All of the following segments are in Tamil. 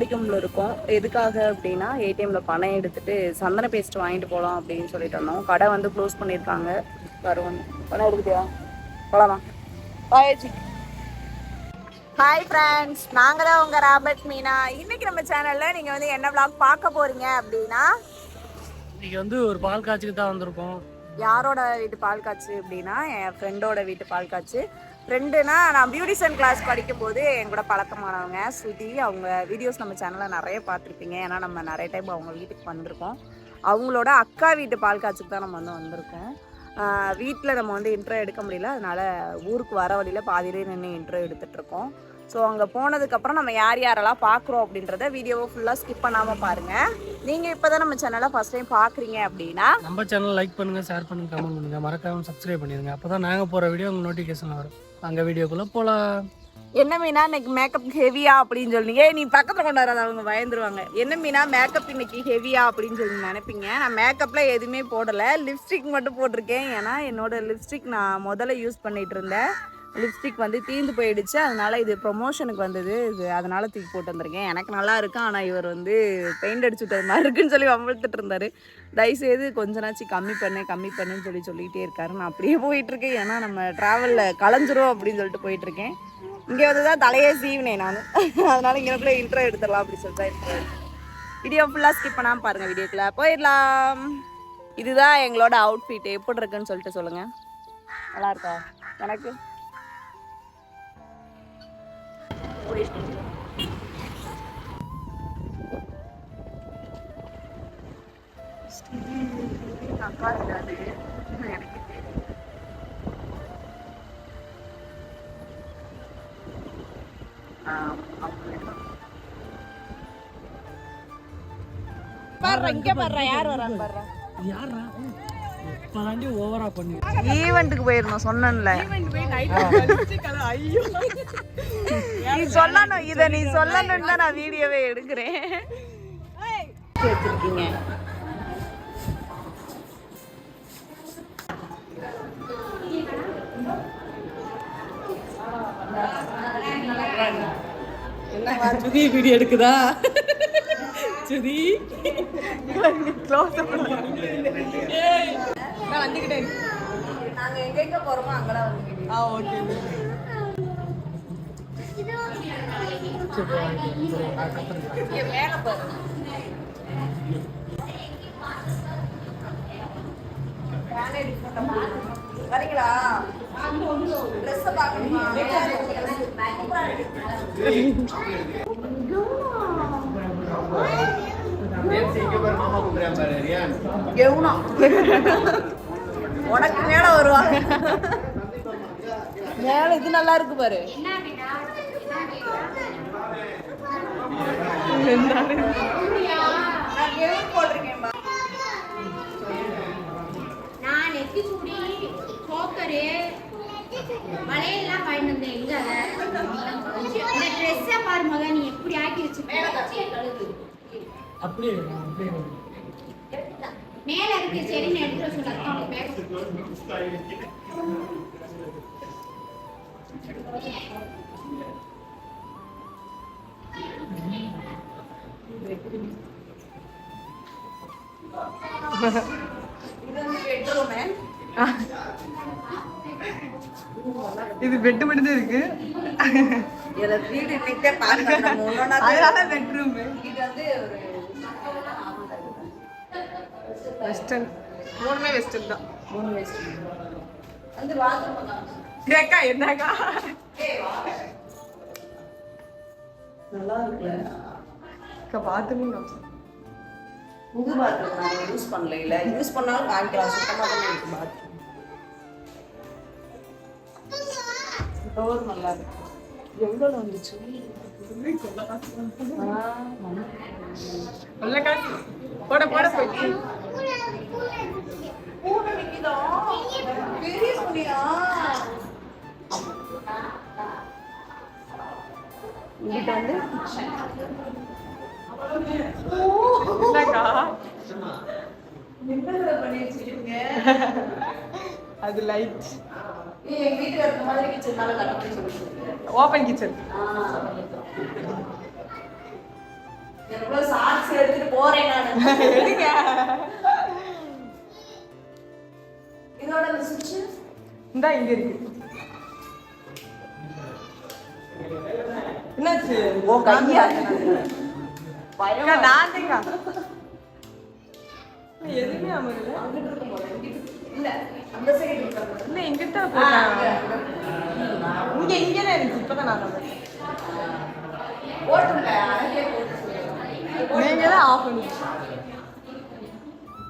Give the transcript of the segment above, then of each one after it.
தாடிக்கம்பில் இருக்கோம். எதுக்காக அப்படின்னா ஏடிஎம்ல பணம் எடுத்துட்டு சந்தன பேஸ்ட் வாங்கிட்டு போகலாம் அப்படின்னு சொல்லிட்டு இருந்தோம். கடை வந்து க்ளோஸ் பண்ணியிருக்காங்க. வருவோம் பணம் எடுத்துட்டியா? போகலாமா பாயாச்சு ஹாய் ஃப்ரெண்ட்ஸ் நாங்கள் தான் உங்கள் ராபர்ட் மீனா. இன்னைக்கு நம்ம சேனலில் நீங்கள் வந்து என்ன vlog பார்க்க போறீங்க அப்படின்னா இன்னைக்கு வந்து ஒரு பால் காய்ச்சிக்கு தான் வந்திருக்கோம். யாரோட வீட்டு பால் காய்ச்சு அப்படின்னா என் ஃப்ரெண்டோட வீட்டு பால் காய்ச்சு. ஃப்ரெண்டுனா நான் பியூட்டிஷியன் கிளாஸ் படிக்கும்போது என் கூட பழக்கமானவங்க ஸ்ருதி அவங்க வீடியோஸ் நம்ம சேனலில் நிறைய பார்த்துருப்பீங்க. ஏன்னா நம்ம நிறைய டைம் அவங்க வீட்டுக்கு வந்திருக்கோம். அவங்களோட அக்கா வீட்டு பால் காய்ச்சுக்கு தான் நம்ம வந்து வந்திருக்கோம். வீட்டில் நம்ம வந்து இன்ட்ரோ எடுக்க முடியல. அதனால் ஊருக்கு வர வழியில் பாதியிலே நின்று இன்ட்ரோ எடுத்துகிட்ருக்கோம் ஸோ அங்கே போனதுக்கப்புறம் நம்ம யார் யாரெல்லாம் பார்க்குறோம் அப்படின்றத வீடியோவை ஃபுல்லாக ஸ்கிப் பண்ணாமல் பாருங்கள் நீங்கள் இப்போ தான் நம்ம சேனலை ஃபஸ்ட் டைம் பார்க்குறீங்க அப்படின்னா நம்ம சேனல் லைக் பண்ணுங்க ஷேர் பண்ணுங்க கமெண்ட் பண்ணுங்க. மறக்காம சப்ஸ்கிரைப் பண்ணிடுங்க. அப்பதான் நாங்க போற வீடியோ உங்க நோட்டிஃபிகேஷன் வரும். அங்க வீடியோக்குள்ள போலாம். என்ன மீனா இன்னைக்கு மேக்கப் ஹெவியா அப்படின்னு சொன்னீங்க நீ பக்கத்துல கொண்டு வராத அவங்க பயந்துருவாங்க. என்ன மீனா மேக்கப் இன்னைக்கு ஹெவியா அப்படின்னு சொல்லி நினைப்பீங்க? நான் மேக்கப்ல எதுவுமே போடல. லிப்ஸ்டிக் மட்டும் போட்டிருக்கேன். ஏன்னா என்னோட லிப்ஸ்டிக் நான் முதல்ல யூஸ் பண்ணிட்டு இருந்தேன். லிப்ஸ்டிக் வந்து தீந்து போயிடுச்சு. அதனால் இது ப்ரொமோஷனுக்கு வந்தது. இது அதனால் தூக்கி போட்டு வந்திருக்கேன். எனக்கு நல்லா இருக்கும் ஆனால் இவர் வந்து பெயிண்ட் அடிச்சு விட்டது மாதிரி இருக்குன்னு சொல்லி வம்பழுத்துட்டு இருந்தார். தயவுசெய்து கொஞ்சனாச்சு கம்மி பண்ணு கம்மி பண்ணுன்னு சொல்லி சொல்லிகிட்டே இருக்காரு. நான் அப்படியே போயிட்டுருக்கேன் ஏன்னா நம்ம ட்ராவலில் கலைஞ்சிரும் அப்படின்னு சொல்லிட்டு போயிட்டுருக்கேன் இங்கே வந்து தான் தலையே சீவினேன் நான். அதனால் இங்கே இன்ட்ரோ எடுத்துடலாம் அப்படின்னு சொல்லிட்டு வீடியோ ஃபுல்லாக ஸ்கிப் பண்ணாமல் பாருங்கள் வீடியோக்கில் போயிடலாம். இதுதான் எங்களோட அவுட்ஃபிட் எப்படி இருக்குன்னு சொல்லிட்டு சொல்லுங்கள் நல்லாயிருக்கா எனக்கு? அக்கா இருக்காது எனக்கு பாடுற இங்க பாடுற யார் வரான்னு பாடுற யாரா இப்பதாண்டி ஓவரா பண்ணி. ஈவெண்ட்டுக்கு போயிருந்தோம் சொன்னேன்ல. நீ சொல்லணும் இத நீ சொல்லணும்னு தான் நான் வீடியோவே எடுக்கிறேன். வச்சிருக்கீங்க. சுதி வீடியோ எடுக்குதா? சுதி நான் வந்துக்கிட்டேன் நாங்க எங்க எங்க போறோமோ அங்கெல்லாம் வந்துக்கிட்டேன் ஆ ஓகே இங்க மேல பாரு வரீங்களா ட்ரெஸ் பார்க்கணுமா கெவுனம் உனக்கு மேல வருவாங்க மேல இது நல்லா இருக்கு பாரு நான் நெத்தி சுடி சோக்கரு வளையல்லாம் வாங்கிட்டு வந்தேன் எங்க அத? இந்த ட்ரெஸ்ஸை பாரு மகா நீ எப்படி ஆக்கி வச்சிருக்க? அப்படியே அப்படியே. மேல இருக்கு சரின்னு எடுத்து பேச இது வந்து பெட்ரூமு இது பெட்டு மட்டும் தான் இருக்கு. இதுல வீடு அதனால பெட்ரூம் வெஸ்டர்ன் மூணுமே வெஸ்டர்ன் தான். மூணு வயசு வந்து பாத்ரூம் ஏக்கா என்னக்கா? நல்லா இருக்குல்ல? அக்கா பாத்ரூம் புது பாத்ரூம் நாங்கள் யூஸ் பண்ணல இல்ல யூஸ் பண்ணாலும் காமிக்கலாம். சுத்தமாக தான் இருக்கு பாத்ரூம் டோர் நல்லா இருக்கு. எவ்வளோ வந்துச்சு? காசு. போட போட போயிட்டு பூனை நிக்குதா பெரிய பூனையா இங்கிட்ட வந்து அது லைட் மாதிரி கிச்சன் எவ்வளவு சாக்ஸ் எடுத்துட்டு போறேன் நான். இதோட சுவிட்ச் இந்தா இங்க இருக்கு. என்னாச்சு? ஓ கையா நான். எதுவுமே அமரல இல்ல அந்த சைடு இல்ல போட்டாங்க இங்க இங்க தான் இருந்துச்சு. இப்பதான் நான் வந்தேன். போட்டுருங்க அழகே போட்டு நீங்க தான் ஆஃப் பண்ணிச்சு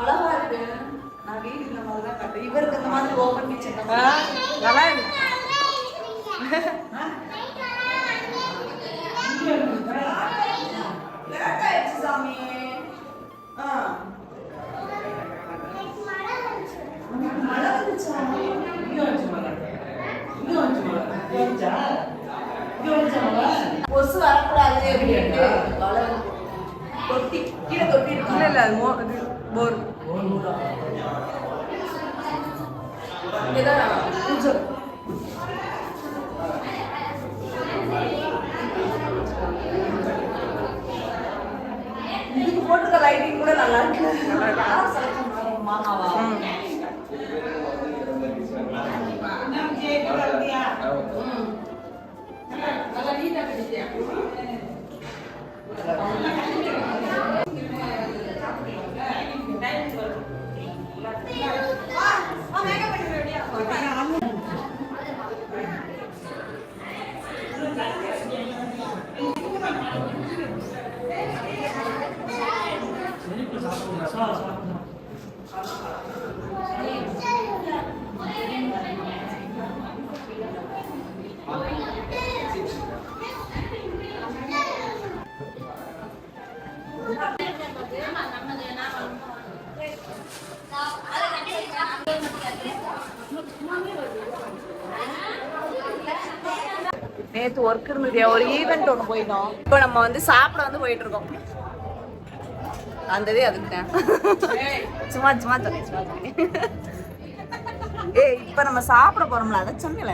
அழகா இருக்கு. நான் வீடு இந்த மாதிரி தான் கட்டுறேன் இவருக்கு இந்த மாதிரி ஓபன் கிச்சன் ஆ, நல்லா இருக்கு லேட் ஆயிடுச்சு சாமி ஆ மழை வந்துச்சா கொசு வரக்கூடாது அப்படின்ட்டு மழை வந்து தொட்டி கீழே தொட்டி இல்ல இருக்கு இல்ல அது மோ- இது போர் இங்கதான் பூஜை இதுக்கு போட்டுக்க லைட்டிங் கூட நல்லா இருக்கு நேற்று ஒர்க் இருந்தது. ஒரு ஈவெண்ட் ஒன்று போயிட்டோம் இப்போ நம்ம வந்து சாப்பிட வந்து போயிட்டு இருக்கோம். அந்ததே அதுக்கு. தான் சும்மா சும்மா சொன்னேன் சும்மா சொன்னேன் ஏய் இப்போ நம்ம சாப்பிட போறோம்ல அதை சொன்னல.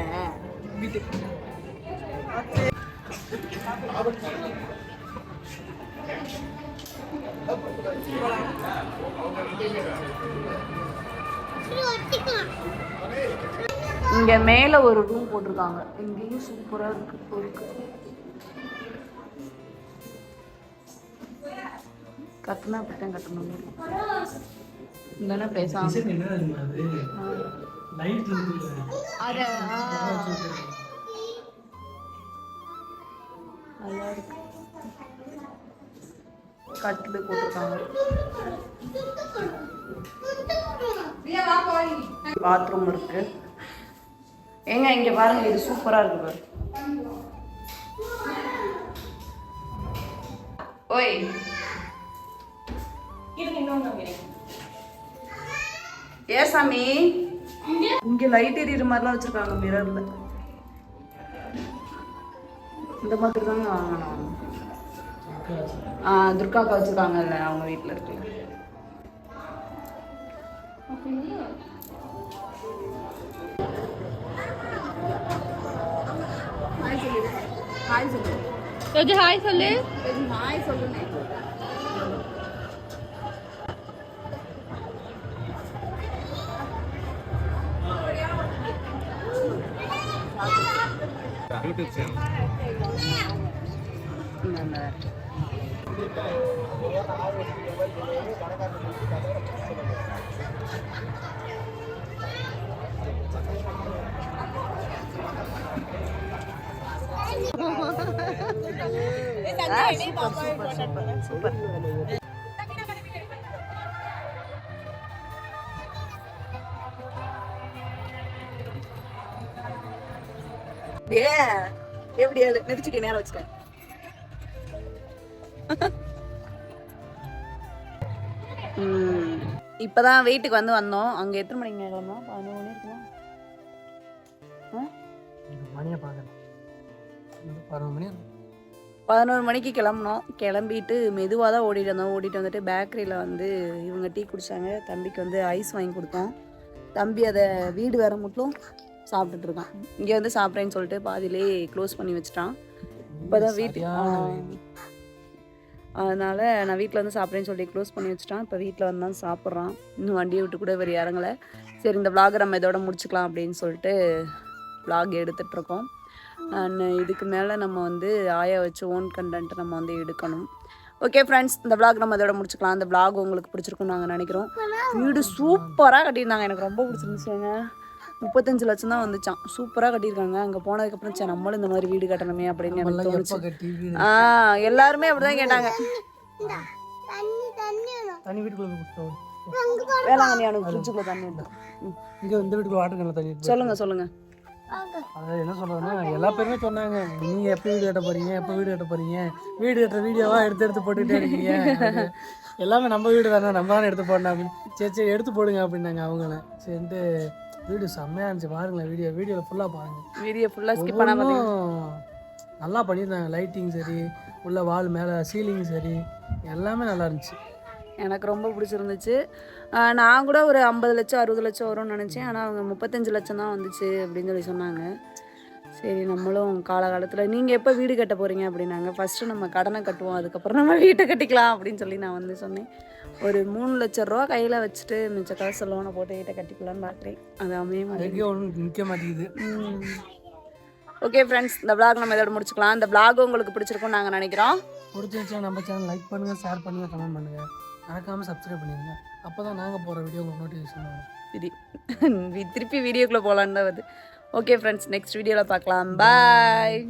இங்க மேல ஒரு ரூம் போட்டிருக்காங்க. இங்கேயும் சூப்பரா இருக்கு. கத்துனா அப்படித்தான் கட்டணும் இல்லைன்னா பேசாம. நல்லா இருக்கு. கட்டில் போட்டிருக்காங்க. பாத்ரூம் இருக்கு. ஏங்க இங்க பாருங்க இது சூப்பரா இருக்கு பாரு. ஓய். ஏ சாமி? இங்க? லைட் எரியுற மாதிரிலாம் வச்சிருக்காங்க மிரர்ல இந்த மாதிரி தாங்க வாங்கணும். ஆ துர்காக்கா வச்சிருக்காங்கல்ல அவங்க வீட்டில் இருக்குல்ல ஹாய் சொல்லு ஹாய் சொல்லு. ஹாய் சொல்லுனே இந்தாங்க. ஆ, சூப்பர், சூப்பர், சூப்பர், சூப்பர். அது நிறுத்திட்டு நேரம் வச்சுக்க. இப்பதான் வீட்டுக்கு வந்து வந்தோம். அங்க எத்தனை மணிக்கு கிளம்புனோம் பதினோரு மணி இருக்குமா? மணியை பார்க்கணும். பதினொரு மணி இருக்கும். பதினோரு மணிக்கு கிளம்புனோம். கிளம்பிட்டு மெதுவாக தான் ஓடிட்டு வந்தோம். ஓடிட்டு வந்துட்டு பேக்கரியில் வந்து இவங்க டீ குடிச்சாங்க. தம்பிக்கு வந்து ஐஸ் வாங்கி கொடுத்தோம். தம்பி அதை வீடு வர மட்டும். சாப்பிட்டுட்டு இருக்கான் இங்கே வந்து சாப்பிட்றேன்னு சொல்லிட்டு பாதியிலே க்ளோஸ் பண்ணி வச்சுட்டான். சரியான ஆ. வெயில். அதனால் நான் வீட்டில் வந்து சாப்பிட்றேன்னு சொல்லி க்ளோஸ் பண்ணி வச்சுட்டான். இப்போ வீட்டில் வந்து தான் சாப்பிட்றான். இன்னும் வண்டியை விட்டு கூட வேறு இறங்கலை. சரி இந்த vlog நம்ம இதோட முடிச்சுக்கலாம் அப்படின்னு சொல்லிட்டு vlog எடுத்துட்ருக்கோம். அண்ட் இதுக்கு மேலே நம்ம வந்து ஆயா வச்சு ஓன் கண்டென்ட் நம்ம வந்து எடுக்கணும். ஓகே ஃப்ரெண்ட்ஸ் இந்த vlog நம்ம இதோட முடிச்சுக்கலாம். அந்த vlog உங்களுக்கு பிடிச்சிருக்குன்னு நாங்கள் நினைக்கிறோம். வீடு சூப்பராக கட்டியிருந்தாங்க. எனக்கு ரொம்ப பிடிச்சிருந்துச்சுங்க. முப்பத்தஞ்சு லட்சம் தான் வந்துச்சான் சூப்பராக கட்டியிருக்காங்க. அங்கே போனதுக்கப்புறம் சரி நம்மளும் இந்த மாதிரி வீடு கட்டணுமே அப்படின்னு எனக்கு தோணுச்சு. ஆ எல்லாருமே அப்படிதான் கேட்டாங்க. தனி வீட்டுக்குள்ள வேளாங்கண்ணி அவனுக்கு ஃப்ரிட்ஜுக்குள்ள தண்ணி இருக்கும் ம். இங்கே இந்த வீட்டுக்குள்ள வாட்டர் கேனில் தண்ணி இருக்கு. சொல்லுங்க சொல்லுங்க. அதாவது என்ன சொல்றதுன்னா எல்லா பேருமே சொன்னாங்க நீங்க எப்போ வீடு கட்ட போறீங்க எப்போ வீடு கட்ட போறீங்க? வீடு கட்டுற வீடியோவா எடுத்து எடுத்து போட்டுக்கிட்டே இருக்கீங்க. எல்லாமே நம்ம வீடு தானே நம்ம தானே எடுத்து போடணும் அப்படின்னு. சரி சரி எடுத்து போடுங்க அப்படின்னாங்க அவங்கள. சரின்ட்டு வீடு செம்மையா இருந்துச்சு. பாருங்களேன் வீடியோ வீடியோவில் ஃபுல்லாக பாருங்க. வீடியோ ஃபுல்லாக ஸ்கிப் பண்ணாம பார்த்தீங்க ஒவ்வொன்றும் நல்லா பண்ணியிருந்தாங்க. லைட்டிங் சரி உள்ள வால் மேலே சீலிங் சரி எல்லாமே நல்லா இருந்துச்சு. எனக்கு ரொம்ப பிடிச்சிருந்துச்சு. நான் கூட ஒரு ஐம்பது லட்சம் அறுபது லட்சம் வரும்னு நினச்சேன். ஆனால் அவங்க முப்பத்தஞ்சு லட்சம் தான் வந்துச்சு அப்படின்னு சொல்லி சொன்னாங்க. சரி நம்மளும் காலகாலத்தில் நீங்கள் எப்போ வீடு கட்ட போகிறீங்க அப்படின்னாங்க. ஃபஸ்ட்டு நம்ம கடனை கட்டுவோம் அதுக்கப்புறம் நம்ம வீட்டை கட்டிக்கலாம் அப்படின்னு சொல்லி நான் வந்து சொன்னேன். ஒரு மூணு லட்ச ரூபா கையில் வச்சுட்டு மிச்ச காசு லோனை போட்டு வீட்டை கட்டிக்கலாம்னு பார்க்குறேன் அது அமைய நிற்க மாட்டேங்குது. ஓகே ஃப்ரெண்ட்ஸ் இந்த vlog நம்ம இதோட முடிச்சுக்கலாம். இந்த vlog உங்களுக்கு பிடிச்சிருக்கும்னு நாங்கள் நினைக்கிறோம். பிடிச்சிருந்துச்சா நம்ம சேனல் லைக் பண்ணுங்க ஷேர் பண்ணுங்க கமெண்ட் பண்ணுங்க. மறக்காம சப்ஸ்கிரைப் பண்ணிடுங்க. அப்போ தான் நாங்கள் போகிற வீடியோ உங்களுக்கு நோட்டிஃபிகேஷன் வரும். திருப்பி வீடியோக்குள்ளே போகலான்னு தான் வருது. ஓகே ஃப்ரெண்ட்ஸ் நெக்ஸ்ட் வீடியோவில் பார்க்கலாம் பாய்